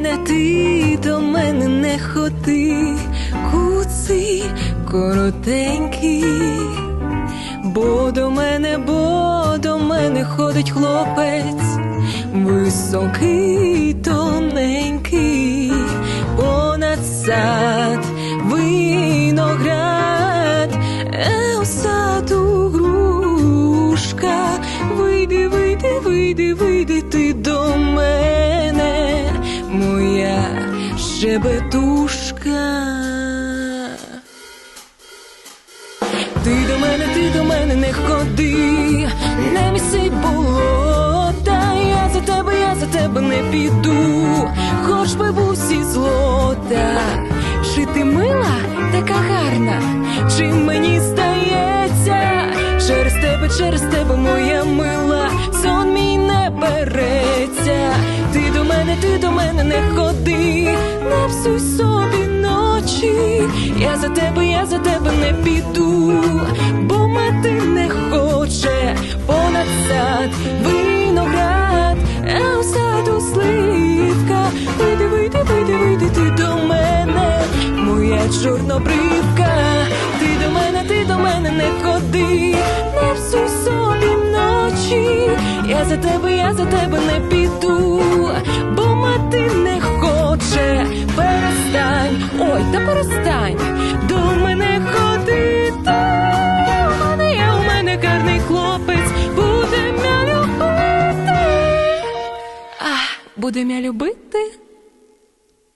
ти до мене не ходи, куций коротенький, бо до мене, бо до мене ходить хлопець, високий, тоненький, понад сад, виноград, е, у саду грушка, вийди, вийди, вийди, вийди ти щебетушка. Ти до мене, ти до мене не ходи, не місі болота, я за тебе, я за тебе не піду, хоч би бусі злота. Чи ти мила, така гарна, чи мені здається, через тебе, через тебе, моя мила, сон мій не береться. Мене, ти до мене не ходи, не псуй собі ночі. Я за тебе, я за тебе не піду, бо мати не хоче понад сад, виноград, а у саду сливка. Вийди, вийди, вийди, вийди ти до мене, моя чорнобривка. Ти до мене, ти до мене не ходи, не псуй собі ночі. Я за тебе, я за тебе не піду, Перестань, ой, та перестань до мене ходити. У мене є, у мене гарний хлопець, буде мене любити. А, буде мя любити.